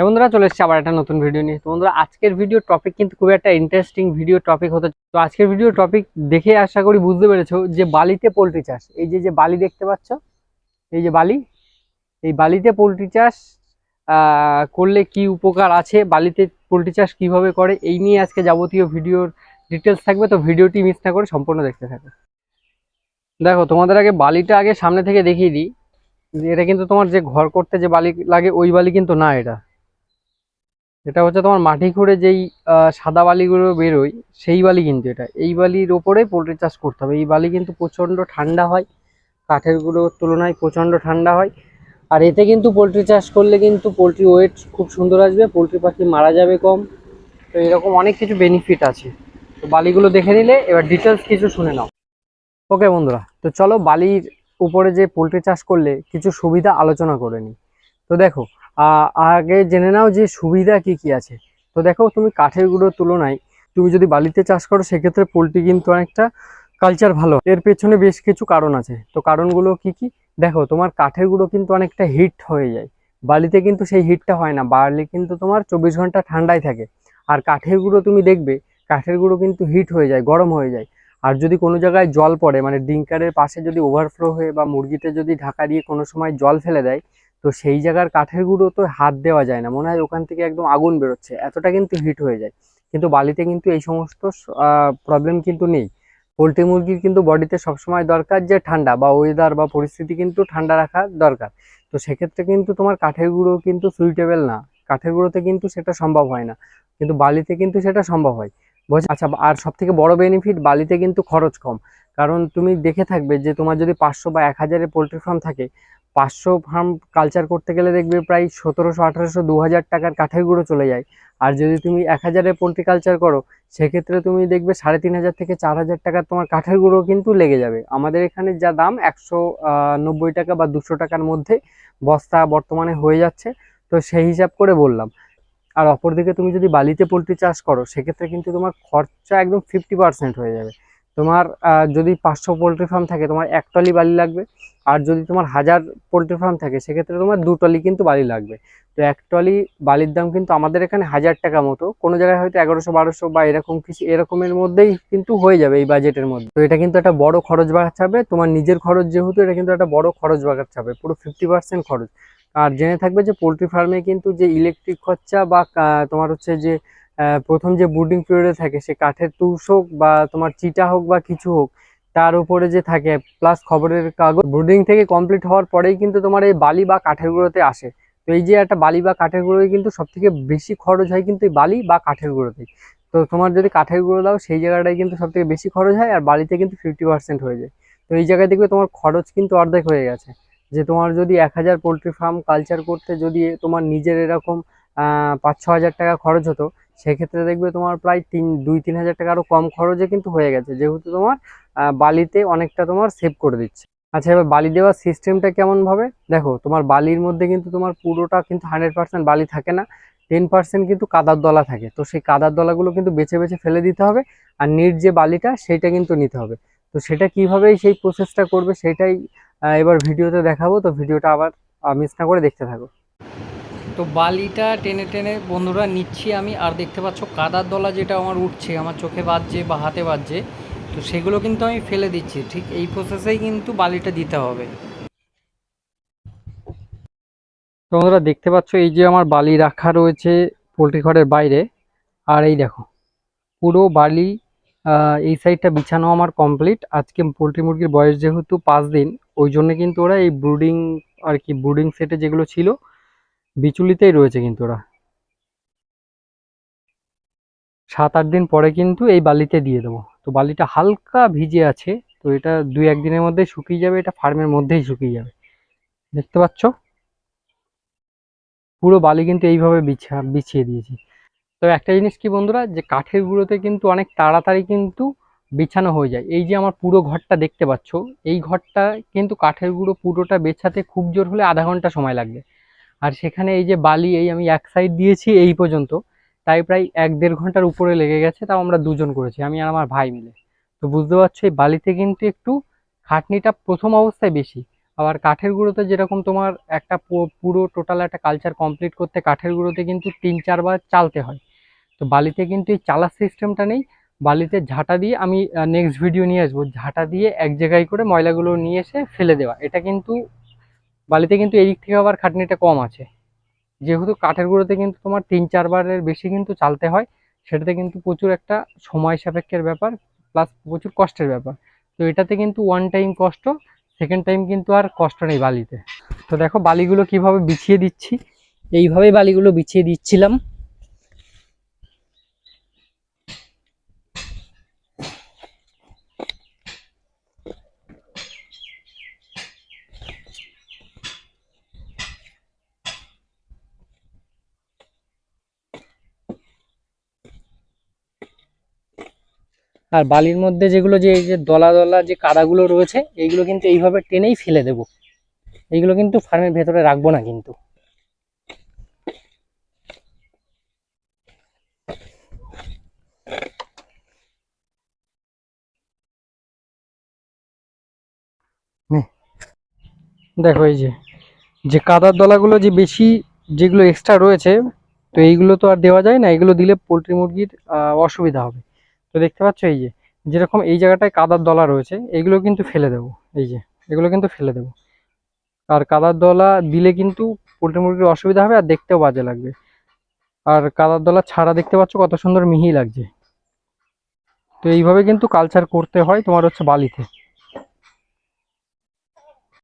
হ্যাঁ বন্ধুরা, চলে এসেছি আবার একটা নতুন ভিডিও নিয়ে। তো বন্ধুরা, আজকের ভিডিও টপিক কিন্তু খুব একটা ইন্টারেস্টিং ভিডিও টপিক হতে তো আজকের ভিডিও টপিক দেখে আশা করি বুঝতে পেরেছ যে বালিতে পোলট্রি চাষ। এই যে যে বালি দেখতে পাচ্ছ, এই যে বালি, এই বালিতে পোলট্রি চাষ করলে কি উপকার আছে? বালিতে পোলট্রি চাষ কীভাবে করে? এই নিয়ে আজকে যাবতীয় ভিডিওর ডিটেলস থাকবে। তো ভিডিওটি মিস না করে সম্পূর্ণ দেখতে থাকো। দেখো, তোমাদের আগে বালিটা আগে সামনে থেকে দেখিয়ে দিই। এটা কিন্তু তোমার যে ঘর করতে যে বালি লাগে, ওই বালি কিন্তু না এটা। এটা হচ্ছে তোমার মাটি খুঁড়ে যেই সাদা বালিগুলো বেরোয়, সেই বালি কিন্তু এটা। এই বালির ওপরে পোলট্রি চাষ করতে হবে। এই বালি কিন্তু প্রচণ্ড ঠান্ডা হয়, কাঠের গুঁড়োর তুলনায় প্রচণ্ড ঠান্ডা হয়। আর এতে কিন্তু পোলট্রি চাষ করলে কিন্তু পোলট্রি ওয়েট খুব সুন্দর আসবে, পোলট্রি পাখি মারা যাবে কম। তো এরকম অনেক কিছু বেনিফিট আছে। তো বালিগুলো দেখে নিলে, এবার ডিটেলস কিছু শুনে নাও। ওকে বন্ধুরা, তো চলো বালির উপরে যে পোলট্রি চাষ করলে কিছু সুবিধা আলোচনা করে নিই। তো দেখো আগে জেনে নাও যে সুবিধা কি কি আছে। তো দেখো, তুমি কাঠের গুঁড়োর তুলনায় তুমি যদি বালিতে চাষ করো, সেক্ষেত্রে পোলট্রি কিন্তু অনেকটা কালচার ভালো। এর পেছনে বেশ কিছু কারণ আছে। তো কারণগুলো কি কি? দেখো, তোমার কাঠের গুঁড়ো কিন্তু অনেকটা হিট হয়ে যায়। বালিতে কিন্তু সেই হিটটা হয় না। বালি কিন্তু তোমার চব্বিশ ঘণ্টা ঠান্ডায় থাকে। আর কাঠের গুঁড়ো তুমি দেখবে, কাঠের গুঁড়ো কিন্তু হিট হয়ে যায়, গরম হয়ে যায়। আর যদি কোনো জায়গায় জল পড়ে মানে ডিঙ্কারের পাশে যদি ওভারফ্লো হয়ে বা মুরগিতে যদি ঢাকা দিয়ে কোনো সময় জল ফেলে দেয় তো সেই জায়গার কাঠের গুঁড়ো তো হাত দেওয়া যায় না। মনে হয় ওখান থেকে একদম আগুন বেরোচ্ছে। এতটা কিন্তু হিট হয়ে যায়। কিন্তু বালিতে কিন্তু এই সমস্ত প্রবলেম কিন্তু নেই। পোলট্রি মুরগির কিন্তু বডিতে সবসময় দরকার যে ঠান্ডা বা ওয়েদার বা পরিস্থিতি কিন্তু ঠান্ডা রাখা দরকার। তো সেক্ষেত্রে কিন্তু তোমার কাঠের গুঁড়ো কিন্তু সুইটেবল না। কাঠের গুঁড়োতে কিন্তু সেটা সম্ভব হয় না। কিন্তু বালিতে কিন্তু সেটা সম্ভব হয়। বুঝ আচ্ছা আর সব থেকে বড় বেনিফিট বালিতে কিন্তু খরচ কম। কারণ তুমি দেখে থাকবে যে তোমার যদি পাঁচশো বা এক হাজারের পোলট্রি ফার্ম থাকে পাঁচশো ফার্ম কালচার করতে গেলে দেখবে প্রায় সতেরোশো, আঠারোশো দু হাজার টাকার কাঠের গুঁড়ো চলে যায়। আর যদি তুমি এক হাজারের পোলট্রি কালচার করো, সেক্ষেত্রে তুমি দেখবে সাড়ে তিন হাজার থেকে চার হাজার টাকার তোমার কাঠের গুঁড়ো কিন্তু লেগে যাবে। আমাদের এখানে যা দাম, একশো নব্বই টাকা বা দুশো টাকার মধ্যে বস্তা বর্তমানে হয়ে যাচ্ছে। তো সেই হিসাব করে বললাম। আর অপরদিকে তুমি যদি বালিতে পোলট্রি চাষ করো, সেক্ষেত্রে কিন্তু তোমার খরচা একদম ফিফটি পার্সেন্ট হয়ে যাবে। তোমার যদি পাঁচশো পোলট্রি ফার্ম থাকে, তোমার এক টলি বালি লাগবে। আর যদি তোমার হাজার পোলট্রি ফার্ম থাকে, সেক্ষেত্রে তোমার দু টলি কিন্তু বালি লাগবে। তো এক টলি বালির দাম কিন্তু আমাদের এখানে হাজার টাকা মতো। কোনো জায়গায় হয়তো এগারোশো, বারোশো বা এরকম কিছু, এরকমের মধ্যেই কিন্তু হয়ে যাবে এই বাজেটের মধ্যে। তো এটা কিন্তু একটা বড় খরচ বাঁচাবে। তোমার নিজের খরচ যেহেতু, এটা কিন্তু একটা বড় খরচ বাঁচাবে। পুরো ফিফটি পার্সেন্ট খরচ। আর জেনে থাকবে যে পোলট্রি ফার্মে কিন্তু যে ইলেকট্রিক খরচা বা তোমার হচ্ছে যে প্রথম যে ব্রুডিং পিরিয়ডে থাকে, সে কাঠের তুষ হোক বা তোমার চিটা হোক বা কিছু হোক তার উপরে যে থাকে প্লাস খবরের কাগজ ব্রুডিং থেকে কমপ্লিট হওয়ার পরেই কিন্তু তোমার এই বালি বা কাঠের গুঁড়োতে আসে। তো এই যে একটা বালি বা কাঠের গুঁড়োয় কিন্তু সব থেকে বেশি খরচ হয় কিন্তু এই বালি বা কাঠের গুঁড়োতেই। তো তোমার যদি কাঠের গুঁড়ো দাও, সেই জায়গাটায় কিন্তু সব থেকে বেশি খরচ হয় আর বালিতে কিন্তু ফিফটি পার্সেন্ট হয়ে যায়। তো এই জায়গায় দেখবে তোমার খরচ কিন্তু অর্ধেক হয়ে গেছে। যে তোমার যদি এক হাজার পোলট্রি ফার্ম কালচার করতে যদি তোমার নিজের এরকম পাঁচ ছ হাজার টাকা খরচ হতো সেক্ষেত্রে দেখবে তোমার প্রায় তিন, দুই, তিন হাজার টাকা আরও কম খরচে কিন্তু হয়ে গেছে। যেহেতু তোমার বালিতে অনেকটা তোমার সেভ করে দিচ্ছে। আচ্ছা এবার বালি দেওয়ার সিস্টেমটা কেমন ভাবে? দেখো, তোমার বালির মধ্যে কিন্তু তোমার পুরোটা কিন্তু হান্ড্রেড পার্সেন্ট বালি থাকে না। টেন পার্সেন্ট কিন্তু কাদার দলা থাকে। তো সেই কাদার দলাগুলো কিন্তু বেছে বেছে ফেলে দিতে হবে। আর নিট যে বালিটা, সেইটা কিন্তু নিতে হবে। তো সেটা কীভাবে সেই প্রসেসটা করবে, সেটাই এবার ভিডিওতে দেখাবো। তো ভিডিওটা আবার মিস না করে দেখতে থাকো। তো বালিটা টেনে টেনে, বন্ধুরা নিচ্ছি আমি, আর দেখতে পাচ্ছ কাদার দলা যেটা আমার উঠছে, আমার চোখে বাজছে বা হাতে বাজছে, তো সেগুলো কিন্তু আমি ফেলে দিচ্ছি। ঠিক এই প্রসেসেই কিন্তু বালিটা দিতে হবে। বন্ধুরা দেখতে পাচ্ছ এই যে আমার বালি রাখা রয়েছে পোলট্রি ঘরের বাইরে, আর এই দেখো, পুরো বালি এই সাইডটা বিছানো আমার কমপ্লিট আজকে পোলট্রি মুরগির বয়স যেহেতু পাঁচ দিন, ওই জন্য কিন্তু ওরা এই ব্রুডিং আর কি ব্রুডিং সেটে যেগুলো ছিল বিচুলিতেই রয়েছে কিন্তু ওরা। সাত, আট দিন পরে কিন্তু এই বালিতে দিয়ে দেবো। তো বালিটা হালকা ভিজে আছে, তো এটা দুই একদিনের মধ্যে শুকিয়ে যাবে, এটা ফার্মের মধ্যেই শুকিয়ে যাবে। দেখতে পাচ্ছ? পুরো বালি কিন্তু এইভাবে বিছা, বিছিয়ে দিয়েছি। তো একটা জিনিস কি বন্ধুরা, যে কাঠের গুঁড়োতে কিন্তু অনেক তাড়াতাড়ি কিন্তু বিছানো হয়ে যায়। এই যে আমার পুরো ঘরটা দেখতে পাচ্ছ, এই ঘরটা কিন্তু কাঠের গুঁড়ো পুরোটা বেছাতে খুব জোর হলে আধা ঘণ্টা সময় লাগবে। আর সেখানে এই যে বালি এই আমি এক সাইড দিয়েছি এই পর্যন্ত, তাই প্রায় এক দেড় ঘণ্টার উপরে লেগে গেছে, তাও আমরা দুজন করেছি, আমি আর আমার ভাই মিলে। তো বুঝতে পারছ, এই বালিতে কিন্তু একটু খাটনিটা প্রথম অবস্থায় বেশি, আবার কাঠের গুঁড়োতে যেরকম তোমার একটা পুরো টোটাল একটা কালচার কমপ্লিট করতে কাঠের গুঁড়োতে কিন্তু তিন চারবার চালতে হয়। তো বালিতে কিন্তু এই চালার সিস্টেমটা নেই, বালিতে ঝাঁটা দিয়ে আমি নেক্সট ভিডিও নিয়ে আসব। ঝাঁটা দিয়ে এক জায়গায় করে ময়লাগুলো নিয়ে এসে ফেলে দেওয়া, এটা কিন্তু বালিতে কিন্তু এদিক থেকে আবার খাটনিটা কম আছে। যেহেতু কাঠের গুঁড়োতে কিন্তু তোমার তিন চারবারের বেশি কিন্তু চালতে হয়, সেটাতে কিন্তু প্রচুর একটা সময় সাপেক্ষের ব্যাপার প্লাস প্রচুর কষ্টের ব্যাপার। তো এটাতে কিন্তু ওয়ান টাইম কষ্ট সেকেন্ড টাইম কিন্তু আর কষ্ট নেই বালিতে। তো দেখো বালিগুলো কীভাবে বিছিয়ে দিচ্ছি, এইভাবেই বালিগুলো বিছিয়ে দিচ্ছিলাম। আর বালির মধ্যে যেগুলো যে এই যে দলা দলা যে কাদাগুলো রয়েছে এইগুলো কিন্তু এইভাবে টেনেই ফেলে দেব। এইগুলো কিন্তু ফার্মের ভেতরে রাখব না কিন্তু। দেখো এই যে যে কাদার দলাগুলো যে বেশি যেগুলো এক্সট্রা রয়েছে তো এইগুলো তো আর দেওয়া যায় না এগুলো দিলে পোলট্রি মুরগির অসুবিধা হবে। তো দেখতে পাচ্ছ এই যে, যেরকম এই জায়গাটায় কাদার দলা রয়েছে, এগুলো কিন্তু ফেলে দেব। এই যে, এগুলো কিন্তু ফেলে দেব। আর কাদার দলা দিলে কিন্তু পোলট্রি মুরগির অসুবিধা হবে আর দেখতেও বাজে লাগবে। আর কাদার দলা ছাড়া দেখতে পাচ্ছ কত সুন্দর মিহি লাগছে। তো এইভাবে কিন্তু কালচার করতে হয় তোমার হচ্ছে বালিতে।